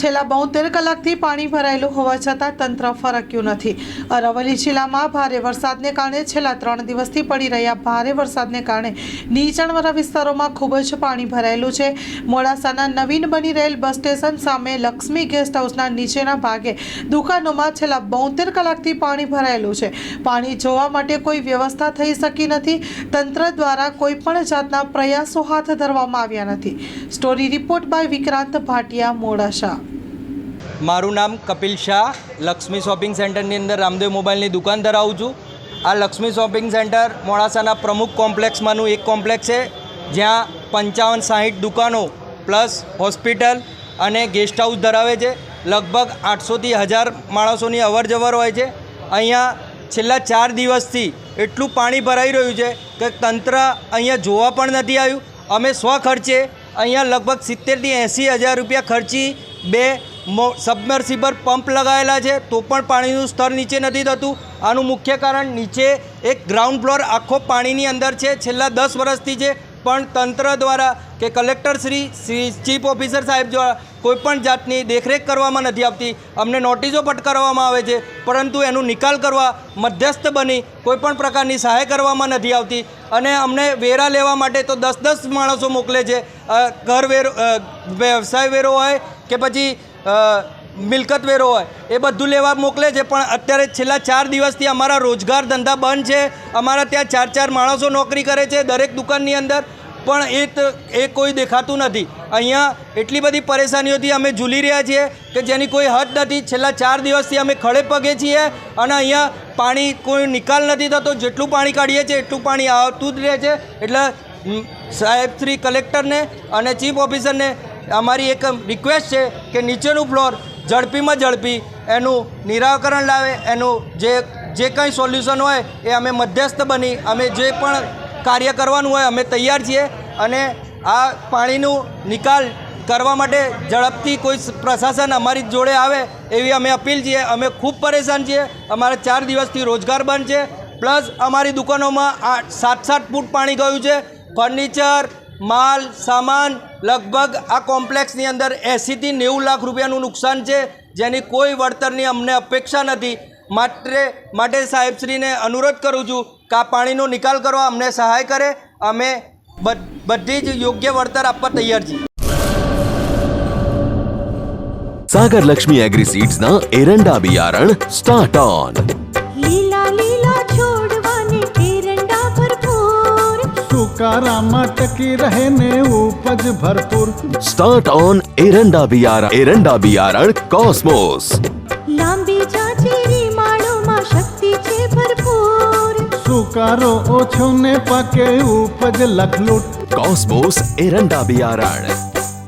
છેલ્લા બોતેર કલાકથી પાણી ભરાયેલું હોવા છતાં તંત્ર ફરક્યું નથી. અરવલ્લી જિલ્લામાં ભારે વરસાદને કારણે છેલ્લા ત્રણ દિવસથી પડી રહ્યા ભારે વરસાદને કારણે નીચાણવાળા વિસ્તારોમાં ખૂબ જ પાણી ભરાયેલું છે. મોડાસાના નવીન બની રહેલ બસ સ્ટેશન સામે લક્ષ્મી ગેસ્ટ હાઉસના નીચેના ભાગે દુકાનોમાં છેલ્લા બોતેર કલાકથી પાણી ભરાયેલું છે. પાણી જોવા માટે કોઈ વ્યવસ્થા થઈ શકી નથી. તંત્ર દ્વારા કોઈ પણ જાતના પ્રયાસો હાથ ધરવામાં આવ્યા નથી. Story report by Vikrant Bhatia, Modasa. મારું નામ કપિલ શાહ, લક્ષ્મી શોપિંગ સેન્ટરની અંદર રામદેવ મોબાઈલની દુકાન ધરાવું છું. આ લક્ષ્મી શોપિંગ સેન્ટર મોડાસાના પ્રમુખ કોમ્પ્લેક્સમાંનું એક કોમ્પ્લેક્સ છે, જ્યાં પંચાવન સાહીઠ દુકાનો પ્લસ હોસ્પિટલ અને ગેસ્ટ હાઉસ ધરાવે છે. લગભગ આઠસોથી હજાર માણસોની અવર જવર હોય છે. અહીંયા છેલ્લા ચાર દિવસથી એટલું પાણી ભરાઈ રહ્યું છે કે તંત્ર અહીંયા જોવા પણ નથી આવ્યું. અમે સ્વખર્ચે અહીંયા લગભગ સિત્તેરથી એંસી હજાર રૂપિયા ખર્ચી બે સબમર્સિબલ પંપ લગાવેલા છે, તો પણ પાણીનું સ્તર નીચે નથી થતું. આનું મુખ્ય કારણ નીચે એક ગ્રાઉન્ડ ફ્લોર આખો પાણીની અંદર છે. છેલ્લા દસ વર્ષથી છે, પણ તંત્ર દ્વારા કે collector Shri Shri chief officer સાહેબ દ્વારા કોઈપણ જાતની દેખરેખ કરવામાં નથી આવતી, અમને નોટિસો ફટકારવામાં આવે છે, પરંતુ એનું નિકાલ કરવા મધ્યસ્થ બની કોઈપણ પ્રકારની સહાય કરવામાં નથી આવતી. અને અમને વેરા લેવા માટે તો દસ દસ માણસો મોકલે છે. ઘર વેરો વ્યવસાય વેરો હોય કે પછી મિલકત વેરો હોય, એ બધું લેવા મોકલે છે. પણ અત્યારે છેલ્લા ચાર દિવસથી અમારા રોજગાર ધંધા બંધ છે. અમારા ત્યાં ચાર ચાર માણસો નોકરી કરે છે દરેક દુકાનની અંદર. પણ એ એ કોઈ દેખાતું નથી. અહીંયા એટલી બધી પરેશાનીઓથી અમે ઝૂલી રહ્યા છીએ કે જેની કોઈ હદ નથી. છેલ્લા ચાર દિવસથી અમે ખડે પગે છીએ અને અહીંયા પાણી કોઈ નિકાલ નથી થતો. જેટલું પાણી કાઢીએ છીએ, એટલું પાણી આવતું જ રહે છે. એટલે સાહેબ શ્રી કલેક્ટરને અને ચીફ ઓફિસરને અમારી એક રિક્વેસ્ટ છે કે નીચેનું ફ્લોર ઝડપીમાં ઝડપી એનું નિરાકરણ લાવે, એનું જે જે કંઈ સોલ્યુશન હોય એ અમે મધ્યસ્થ બની, અમે જે પણ કાર્ય કરવાનું હોય અમે તૈયાર છીએ અને આ પાણીનું નિકાલ કરવા માટે ઝડપથી કોઈ પ્રશાસન અમારી જોડે આવે એવી અમે અપીલ છીએ. અમે ખૂબ પરેશાન છીએ. અમારા ચાર દિવસથી રોજગાર બંધ છે. પ્લસ અમારી દુકાનોમાં આ સાત સાત ફૂટ પાણી ગયું છે. ફર્નિચર માલ સામાન લગભગ આ કોમ્પ્લેક્સની અંદર એંસીથી નેવું લાખ રૂપિયાનું નુકસાન છે જેની કોઈ વળતરની અમને અપેક્ષા નથી. માટે માટે સાહેબશ્રીને અનુરોધ કરું છું કે આ પાણીનો નિકાલ કરવા અમને સહાય કરે. અમે બધી જ યોગ્ય વળતર આપવા તૈયાર છીએ. સાગર લક્ષ્મી એગ્રીસીડ્સના એરંડા બિયારણ સ્ટાર્ટ ઓન. લીલા લીલા तुकारा टकी रहने उपज भरपूर। स्टार्ट ऑन एरंडा बियारण एरंडा बियारण कॉस्मोस माड़ो मा शक्ति शक्तीचे भरपूर। सुकारो ओछो ने पाके उपज लखलूट। कॉस्मोस एरंडा बियारण